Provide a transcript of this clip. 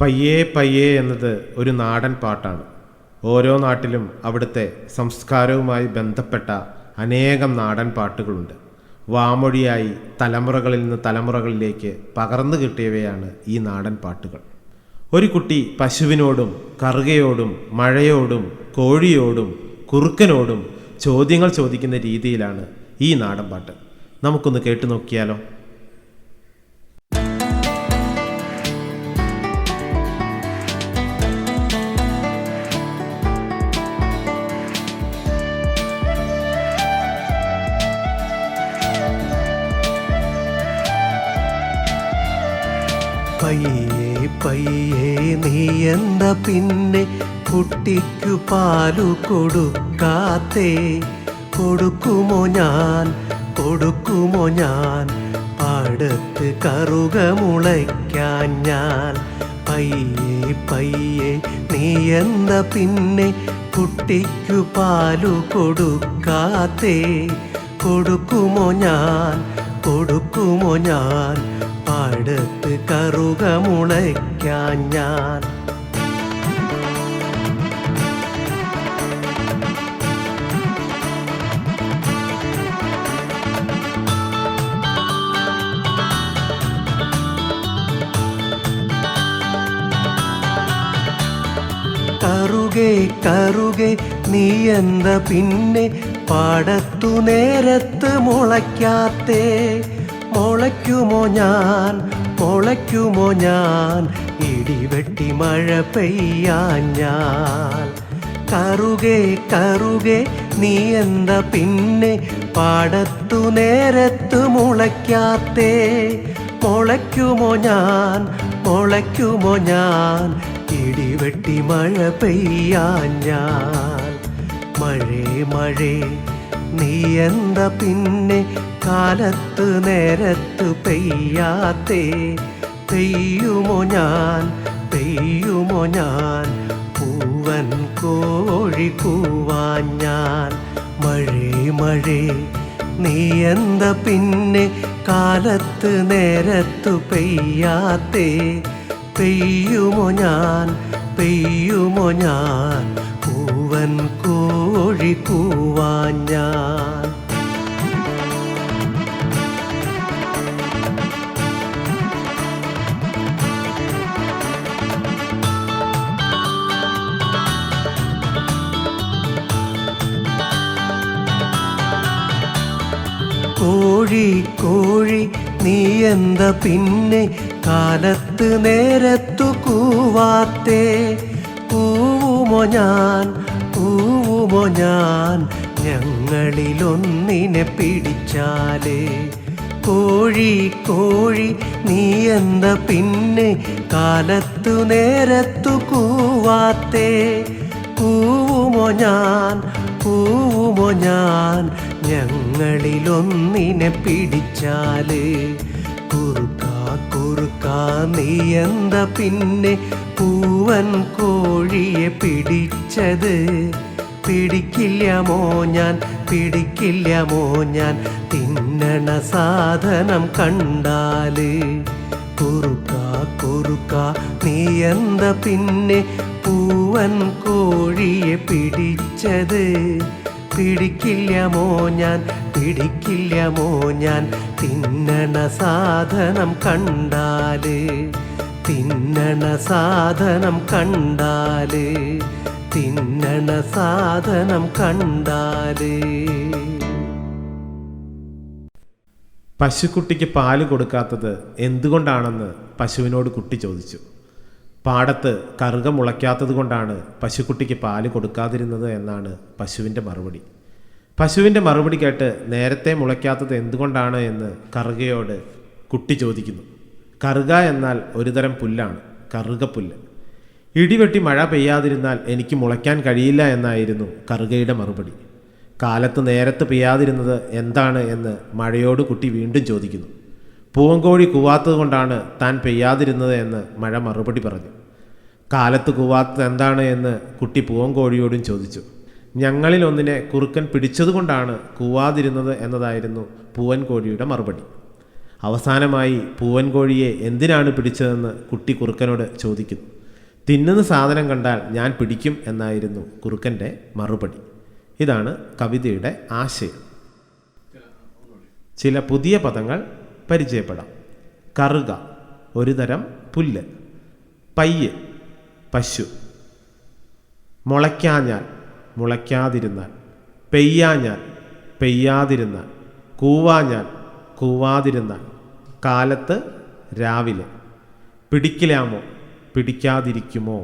പയ്യേ പയ്യേ എന്നത് ഒരു നാടൻ പാട്ടാണ്. ഓരോ നാട്ടിലും അവിടുത്തെ സംസ്കാരവുമായി ബന്ധപ്പെട്ട അനേകം നാടൻ പാട്ടുകളുണ്ട്. വാമൊഴിയായി തലമുറകളിൽ നിന്ന് തലമുറകളിലേക്ക് പകർന്നു കിട്ടിയവയാണ് ഈ നാടൻ പാട്ടുകൾ. ഒരു കുട്ടി പശുവിനോടും കറുകയോടും മഴയോടും കോഴിയോടും കുറുക്കനോടും ചോദ്യങ്ങൾ ചോദിക്കുന്ന രീതിയിലാണ് ഈ നാടൻ പാട്ട്. നമുക്കൊന്ന് കേട്ടു നോക്കിയാലോ? പയ്യേ പയ്യേ നീ എന്താ പിന്നെ? കുട്ടിക്കു പാലു കൊടുക്കാത്തേ. കൊടുക്കുമോ ഞാൻ? കൊടുക്കുമോ ഞാൻ? പാടത്ത് കറുക മുളയ്ക്കാൻ ഞാൻ. പയ്യേ പയ്യേ നീ എന്താ പിന്നെ? കുട്ടിക്കു പാലു കൊടുക്കാത്തേ. കൊടുക്കുമോ ഞാൻ? കൊടുക്കുമോ ഞാൻ? പാടത്ത് കറുക മുളയ്ക്കാൻ ഞാൻ. കറുകെ കറുകെ നീ എന്താ പിന്നെ പാടത്തു നേരത്ത് മുളയ്ക്കാത്തേ? മുളയ്ക്കുമോ ഞാൻ? പൊളയ്ക്കുമോ ഞാൻ? ഇടിവെട്ടി മഴ പെയ്യാൻ ഞാൻ. കറുകെ കറുകെ നീ എന്താ പിന്നെ? പാടത്തു നേരത്ത് മുളയ്ക്കാത്തേ. പൊളയ്ക്കുമോ ഞാൻ? പൊളയ്ക്കുമോ ഞാൻ? ഇടിവെട്ടി മഴ പെയ്യാൻ ഞാൻ. മഴേ മഴേ നീ എന്താ പിന്നെ കാലത്ത് നേരത്ത് പെയ്യാത്തേ? പെയ്യുമോ ഞാൻ? പെയ്യുമോ ഞാൻ? പൂവൻ കോഴി കൂവാൻ ഞാൻ. മഴേ മഴേ നീ എന്താ പിന്നെ കാലത്ത് നേരത്തു പെയ്യാത്തേ? പെയ്യുമോ ഞാൻ? പെയ്യുമോ ഞാൻ? പൂവൻ കോഴി കൂവാൻ ഞാൻ. കോഴി കോഴി നീ എന്ത പിന്നെ? കാലത്ത് നേരത്തു കൂവാത്തേ. കൂവുമോ ഞാൻ? കൂവുമോ ഞാൻ? ഞങ്ങളിലൊന്നിനെ പിടിച്ചാലേ? കോഴി കോഴി നീ എന്താ പിന്നെ കാലത്തു നേരത്തു കൂവാത്തേ? പൂവുമോ ഞാൻ? പൂവുമോ ഞാൻ? ഞങ്ങളിലൊന്നിനെ പിടിച്ചാൽ? കുറുക്ക കുറുക്ക നീ എന്താ പിന്നെ പൂവൻ കോഴിയെ പിടിച്ചത്. പിടിക്കില്ലാമോ ഞാൻ പിടിക്കില്ലാമോ ഞാൻ. തിന്നണ സാധനം കണ്ടാൽ കുറുക്ക കുറുക്ക നീ എന്ത പിന്നെ? പൂവൻ കോഴിയെ പിടിച്ചത്. പിടിക്കില്ലാമോ ഞാൻ പിടിക്കില്ലാമോ ഞാൻ. തിന്നണ സാധനം കണ്ടാൽ തിന്നണ സാധനം കണ്ടാൽ തിന്നണ സാധനം കണ്ടാൽ. പശുക്കുട്ടിക്ക് പാൽ കൊടുക്കാത്തത് എന്തുകൊണ്ടാണെന്ന് പശുവിനോട് കുട്ടി ചോദിച്ചു. പാടത്ത് കറുക മുളയ്ക്കാത്തത് കൊണ്ടാണ് പശുക്കുട്ടിക്ക് പാൽ കൊടുക്കാതിരുന്നത് എന്നാണ് പശുവിന്റെ മറുപടി. പശുവിന്റെ മറുപടി കേട്ട് നേരത്തെ മുളയ്ക്കാത്തത് എന്തുകൊണ്ടാണ് എന്ന് കറുകയോട് കുട്ടി ചോദിക്കുന്നു. കറുക എന്നാൽ ഒരുതരം പുല്ലാണ് കറുകപ്പുല്ല്. ഇടിവെട്ടി മഴ പെയ്യാതിരുന്നാൽ എനിക്ക് മുളയ്ക്കാൻ കഴിയില്ല എന്നായിരുന്നു കറുകയുടെ മറുപടി. കാലത്ത് നേരത്ത് പെയ്യാതിരുന്നത് എന്താണ് എന്ന് മഴയോട് കുട്ടി വീണ്ടും ചോദിക്കുന്നു. പൂവങ്കോഴി കൂവാത്തത് കൊണ്ടാണ് താൻ പെയ്യാതിരുന്നത് എന്ന് മഴ മറുപടി പറഞ്ഞു. കാലത്ത് കൂവാത്തത് എന്താണ് എന്ന് കുട്ടി പൂവങ്കോഴിയോടും ചോദിച്ചു. ഞങ്ങളിൽ ഒന്നിനെ കുറുക്കൻ പിടിച്ചതുകൊണ്ടാണ് കൂവാതിരുന്നത് എന്നതായിരുന്നു പൂവൻകോഴിയുടെ മറുപടി. അവസാനമായി പൂവൻകോഴിയെ എന്തിനാണ് പിടിച്ചതെന്ന് കുട്ടി കുറുക്കനോട് ചോദിക്കുന്നു. തിന്നുന്ന സാധനം കണ്ടാൽ ഞാൻ പിടിക്കും എന്നായിരുന്നു കുറുക്കന്റെ മറുപടി. ഇതാണ് കവിതയുടെ ആശയം. ചില പുതിയ പദങ്ങൾ പരിചയപ്പെടാം. കറുക ഒരു തരം പുല്ല്. പയ്യ് പശു. മുളയ്ക്കാഞ്ഞാൽ മുളയ്ക്കാതിരുന്നാൽ. പെയ്യാഞ്ഞാൽ പെയ്യാതിരുന്നാൽ. കൂവാഞ്ഞാൽ കൂവാതിരുന്നാൽ കാലത്ത് രാവിലെ പിടിക്കിലാമോ? പിടിക്കാതിരിക്കുമോ?